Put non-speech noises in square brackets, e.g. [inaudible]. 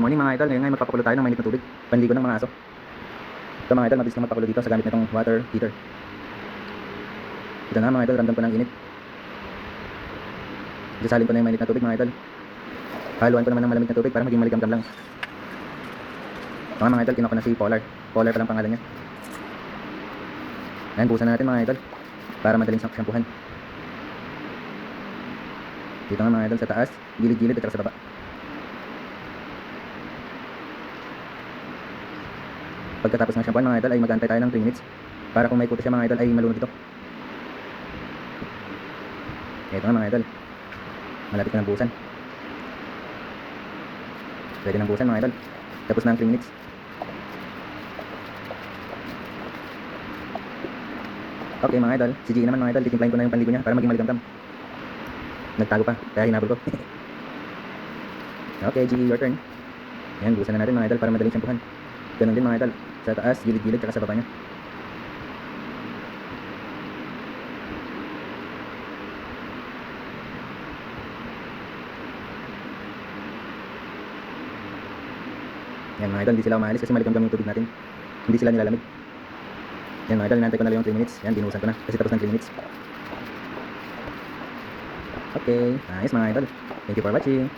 Morning mga idol, ngayon ngayon magpapakulo tayo ng mainit na tubig. Panligo ng mga aso. Ito mga idol, mabilis na magpakulo dito sa gamit nitong water heater. Ito na mga idol, ramdam ko ng init. Isasalin ko na yung mainit na tubig mga idol. Haluan ko naman ng malamig na tubig para maging maligam-gam lang. Ito mga idol, kinuha ko na si Polar. Polar pa lang pangalan niya. Ayan, buhusan na natin mga idol. Para madaling shampoohan. Dito nga mga idol sa taas, gilid-gilid at sa baba. Pagkatapos ng shampooan mga idol ay mag-antay tayo ng 3 minutes para kung may kuto siya mga idol ay malunod ito. Ito nga mga idol. Malapit na ng buhusan. Pwede ng buhusan mga idol. Tapos na ang 3 minutes. Okay mga idol, si G naman mga idol, titimplahin ko na yung panligo niya para maging maligam-gam. Nagtago pa, kaya hinabol ko. [laughs] okay, G, your turn. Yan, buhusan na natin mga idol para madaling shampoohan. Ganun din mga idol, sa taas, gilid-gilid, tsaka sa baba niya. Yan mga idol, hindi sila umalis kasi maligam-gam yung tubig natin. Hindi sila nilalamig. Yan mga idol, inantay ko na lang yung 3 minutes. Yan, binuhusan ko na kasi tapos ng 3 minutes. Okay, nice mga idol. Thank you for watching.